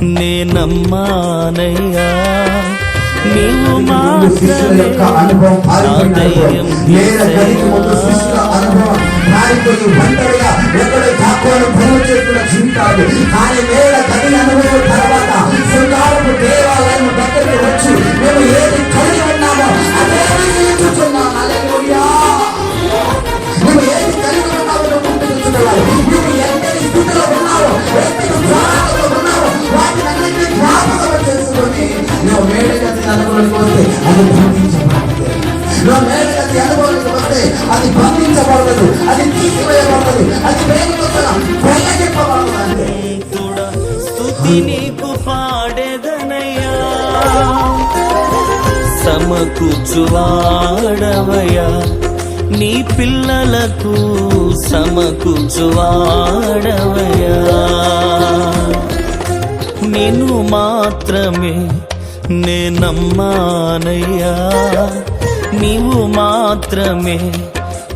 నే నమ్మానయ్యా. నీవు మాత్రమే నా ధైర్యం ఒంటరిగా ఎక్కడ అనుభవం తర్వాత దేవాలయం అది అది వేగవంతుగా నీకు పాడేదనయ్యా. సమకూర్చువాడవయ్యా. నీ పిల్లలకు సమకూర్చువాడవయ్యా. నిన్ను మాత్రమే నేనమ్మానయ్యా నీవు మాత్రమే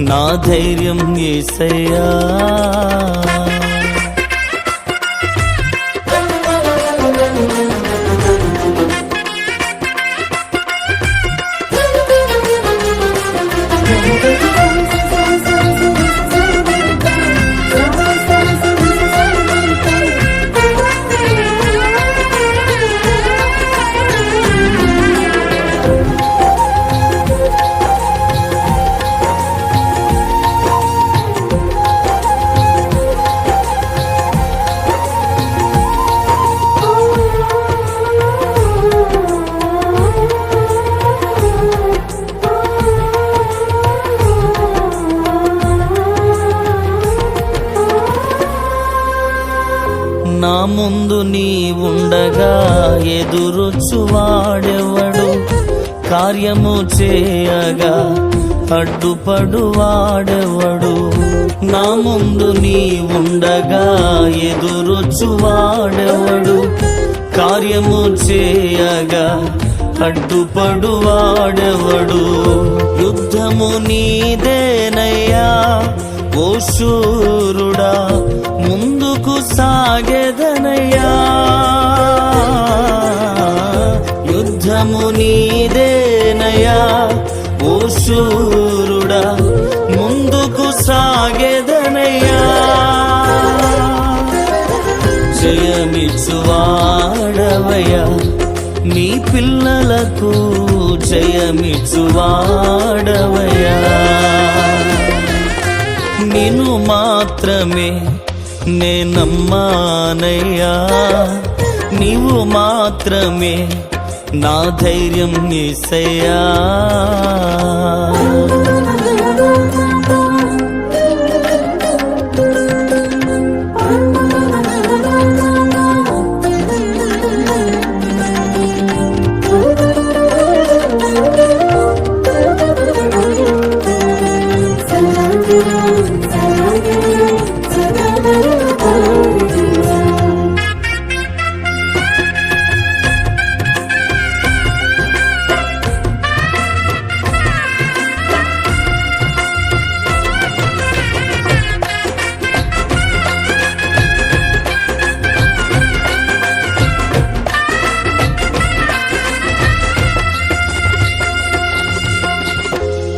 నా ధైర్యం ఏసయ్యా. నీ ఉండగా ఎదురొచ్చువాడెవడు కార్యము చేయగా అడ్డుపడువాడెవడు? నా ముందు నీ ఉండగా ఎదురొచ్చువాడెవడు కార్యము చేయగా అడ్డుపడువాడెవడు? యుద్ధము నీదేనయ్యా ఓ శూరుడా. శూరుడా ముందుకు సాగేదనయ్యా. జయమిచ్చువాడవయ్యా నీ పిల్లలకు జయమిచ్చువాడవయ్యా. నిన్ను మాత్రమే నేనమ్మానయ్యా. నీవు మాత్రమే నా ధైర్యం ఏసయ్యా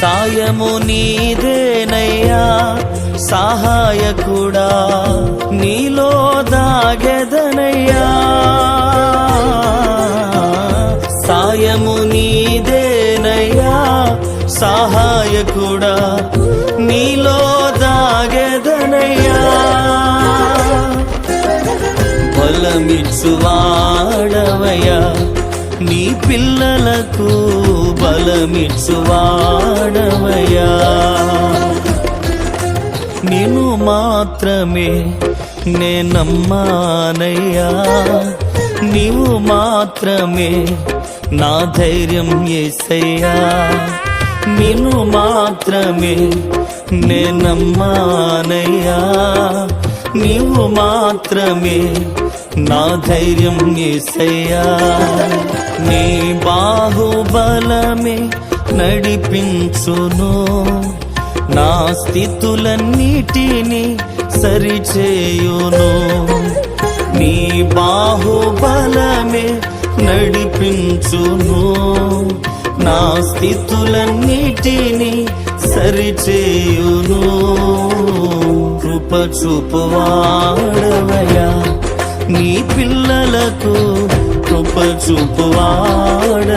సాయము నీదేనయ్యా సహాయకుడా నీలో దాగెదనయ్యా. సాయము నీదేనయ్యా సహాయకుడా నీలో దాగెదనయ్యా. బలమిచ్చువాడవయ్యా నీ పిల్లలకు బలమిచ్చువాడవయ్యా. నిన్ను మాత్రమే నే నమ్మానయ్యా నీవు మాత్రమే నా ధైర్యం ఏసయ్యా. నిన్ను మాత్రమే నే నమ్మానయ్యా నీవు మాత్రమే నా ధైర్యం ఏసయ్యా. నీ బాహుబలమే నడిపించును. నా స్థితులన్నిటిని సరిచేయును. నీ బాహుబలమే నడిపించును. నా స్థితులన్నిటిని సరిచేయును. కృప చూపువాడవయా నీ పిల్లలకు కృప చూపువాడవయా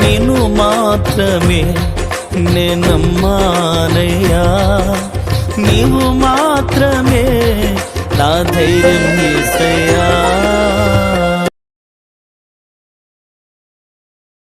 నేను మాత్రమే నేనమ్మానయ్యా. నీవు మాత్రమే నా ధైర్యం ఏసయ్యా